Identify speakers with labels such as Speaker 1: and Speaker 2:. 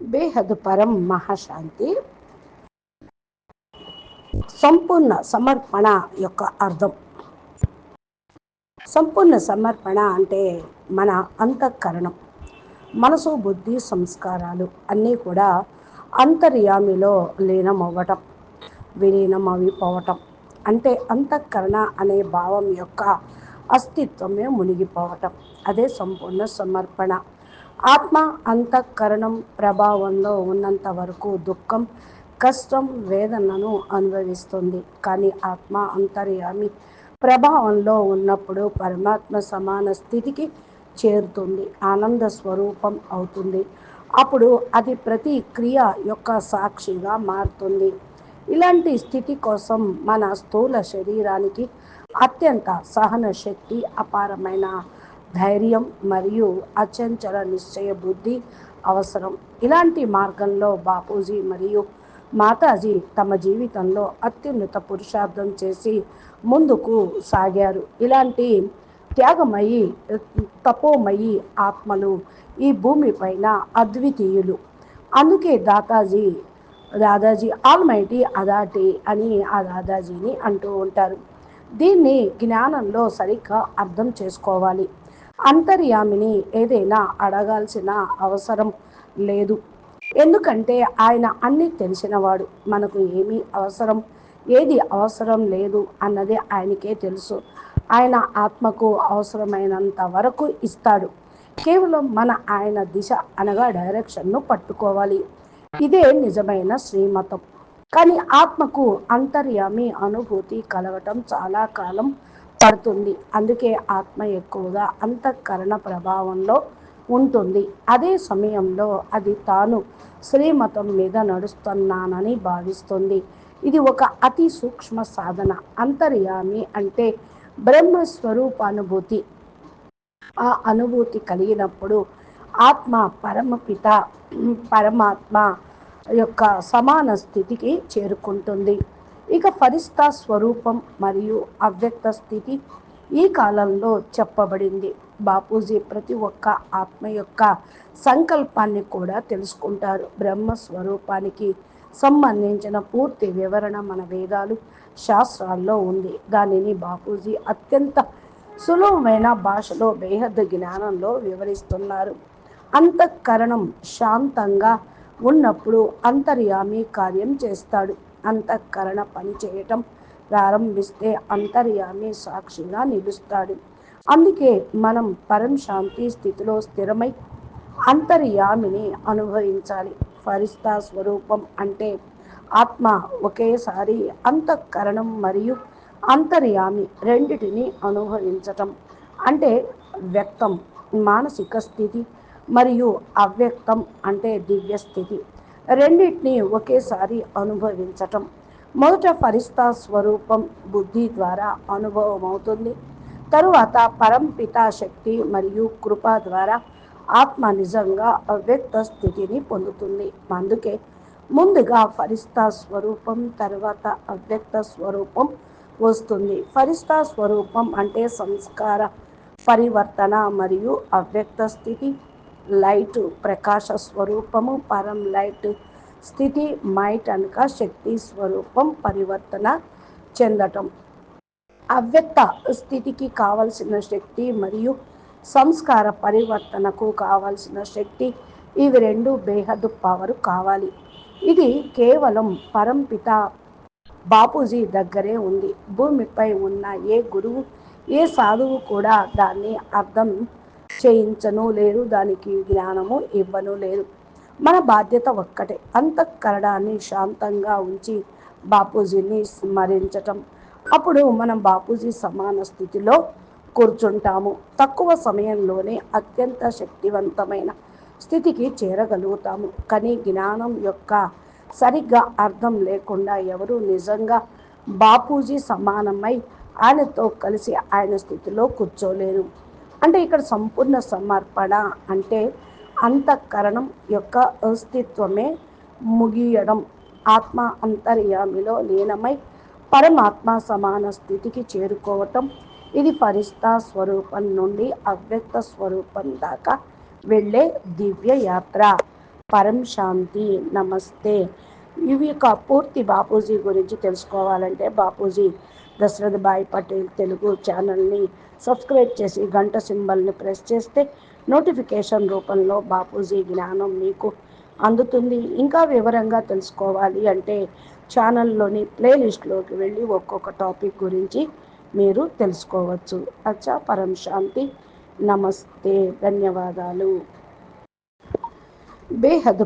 Speaker 1: బేహద్ పరం మహాశాంతి. సంపూర్ణ సమర్పణ యొక్క అర్థం. సంపూర్ణ సమర్పణ అంటే మన అంతఃకరణం మనసు బుద్ధి సంస్కారాలు అన్నీ కూడా అంతర్యామిలో లీనమవ్వటం విలీనం అవిపోవటం అంటే అంతఃకరణ అనే భావం యొక్క అస్తిత్వమే మునిగిపోవటం. అదే సంపూర్ణ సమర్పణ. ఆత్మ అంతఃకరణం ప్రభావంలో ఉన్నంత వరకు దుఃఖం కష్టం వేదనను అనుభవిస్తుంది. కానీ ఆత్మ అంతర్యామి ప్రభావంలో ఉన్నప్పుడు పరమాత్మ సమాన స్థితికి చేరుతుంది. ఆనంద స్వరూపం అవుతుంది. అప్పుడు అది ప్రతి క్రియ యొక్క సాక్షిగా మారుతుంది. ఇలాంటి స్థితి కోసం మన స్థూల శరీరానికి అత్యంత సహన శక్తి అపారమైన ధైర్యం మరియు అచంచల నిశ్చయ బుద్ధి అవసరం. ఇలాంటి మార్గంలో బాపూజీ మరియు మాతాజీ తమ జీవితంలో అత్యున్నత పురుషార్థం చేసి ముందుకు సాగారు. ఇలాంటి త్యాగమయి తపోమయి ఆత్మలు ఈ భూమిపైన అద్వితీయులు. అందుకే దాతాజీ దాదాజీ ఆల్మైటీ అదాటి అని ఆ దాదాజీని అంటూ ఉంటారు. దీన్ని జ్ఞానంలో సరిగ్గా అర్థం చేసుకోవాలి. అంతర్యామిని ఏదైనా అడగాల్సిన అవసరం లేదు. ఎందుకంటే ఆయన అన్నీ తెలిసినవాడు. మనకు ఏమీ అవసరం? ఏది అవసరం లేదు అన్నది ఆయనకే తెలుసు. ఆయన ఆత్మకు అవసరమైనంత వరకు ఇస్తాడు. కేవలం మన ఆయన దిశ అనగా డైరెక్షన్ను పట్టుకోవాలి. ఇదే నిజమైన శ్రీమతం. కానీ ఆత్మకు అంతర్యామి అనుభూతి కలగటం చాలా కాలం పడుతుంది. అందుకే ఆత్మ ఎక్కువగా అంతఃకరణ ప్రభావంలో ఉంటుంది. అదే సమయంలో అది తాను శ్రీమతం మీద నడుస్తున్నానని భావిస్తుంది. ఇది ఒక అతి సూక్ష్మ సాధన. అంతర్యామి అంటే బ్రహ్మస్వరూపానుభూతి. ఆ అనుభూతి కలిగినప్పుడు ఆత్మ పరమపిత పరమాత్మ యొక్క సమాన స్థితికి చేరుకుంటుంది. ఇక ఫరిస్తా స్వరూపం మరియు అవ్యక్త స్థితి ఈ కాలంలో చెప్పబడింది. బాపూజీ ప్రతి ఒక్క ఆత్మ యొక్క సంకల్పాన్ని కూడా తెలుసుకుంటారు. బ్రహ్మ స్వరూపానికి సంబంధించిన పూర్తి వివరణ మన వేదాలు శాస్త్రాల్లో ఉంది. దానిని బాపూజీ అత్యంత సులభమైన భాషలో బేహద్ద జ్ఞానంలో వివరిస్తున్నారు. అంతఃకరణం శాంతంగా ఉన్నప్పుడు అంతర్యామి కార్యం చేస్తాడు. అంతఃకరణ పనిచేయటం ప్రారంభిస్తే అంతర్యామి సాక్షిగా నిలుస్తాడు. అందుకే మనం పరం శాంతి స్థితిలో స్థిరమై అంతర్యామిని అనుభవించాలి. ఫరిస్తా స్వరూపం అంటే ఆత్మ ఒకేసారి అంతఃకరణం మరియు అంతర్యామి రెండిటిని అనుభవించటం. అంటే వ్యక్తం మానసిక స్థితి మరియు అవ్యక్తం అంటే దివ్య స్థితి. రెండింటిని ఒకేసారి అనుభవించటం. మొదట ఫరిస్తా స్వరూపం బుద్ధి ద్వారా అనుభవం అవుతుంది తరువాత పరంపిత శక్తి మరియు కృప ద్వారా ఆత్మ నిజంగా అవ్యక్త స్థితిని పొందుతుంది. అందుకే ముందుగా ఫరిస్తా స్వరూపం తర్వాత అవ్యక్త స్వరూపం వస్తుంది. ఫరిస్తా స్వరూపం అంటే సంస్కార పరివర్తన మరియు అవ్యక్త స్థితి. లైట్ ప్రకాశ స్వరూపము పరం లైట్ స్థితి మైట్ అనక శక్తి స్వరూపం పరివర్తన చెందటం. అవ్యక్త స్థితికి కావలసిన శక్తి మరియు సంస్కార పరివర్తనకు కావలసిన శక్తి ఇవి రెండు బేహద్ పవర్ కావాలి. ఇది కేవలం పరంపిత బాపూజీ దగ్గరే ఉంది. భూమిపై ఉన్న ఏ గురువు ఏ సాధువు కూడా దాన్ని అర్థం చేయించను లేరు దానికి జ్ఞానము ఇవ్వను లేరు మన బాధ్యత ఒక్కటే అంతఃకరణాన్ని శాంతంగా ఉంచి బాపూజీని స్మరించటం. అప్పుడు మనం బాపూజీ సమాన స్థితిలో కూర్చుంటాము. తక్కువ సమయంలోనే అత్యంత శక్తివంతమైన స్థితికి చేరగలుగుతాము. కానీ జ్ఞానం యొక్క సరిగ్గా అర్థం లేకుండా ఎవరు నిజంగా బాపూజీ సమానమై ఆయనతో కలిసి ఆయన స్థితిలో కూర్చోలేరు. అంటే ఇక్కడ సంపూర్ణ సమర్పణ అంటే అంతఃకరణం యొక్క అస్తిత్వమే ముగియడం. ఆత్మ అంతర్యామిలో లీనమై పరమాత్మ సమాన స్థితికి చేరుకోవటం. ఇది పరిస్థా స్వరూపం నుండి అవ్యక్త స్వరూపం దాకా వెళ్ళే దివ్య యాత్ర పరం శాంతి నమస్తే. ఇవి యొక్క పూర్తి బాపూజీ గురించి తెలుసుకోవాలంటే బాపూజీ దశరథ్ భాయ్ పటేల్ తెలుగు ఛానల్ని సబ్స్క్రైబ్ చేసి గంట సింబల్ని ప్రెస్ చేస్తే నోటిఫికేషన్ రూపంలో బాపూజీ జ్ఞానం మీకు అందుతుంది. ఇంకా వివరంగా తెలుసుకోవాలి అంటే ఛానల్లోని ప్లేలిస్ట్లోకి వెళ్ళి ఒక్కొక్క టాపిక్ గురించి మీరు తెలుసుకోవచ్చు. అచ్చా పరం శాంతి. నమస్తే. ధన్యవాదాలు. బేహద్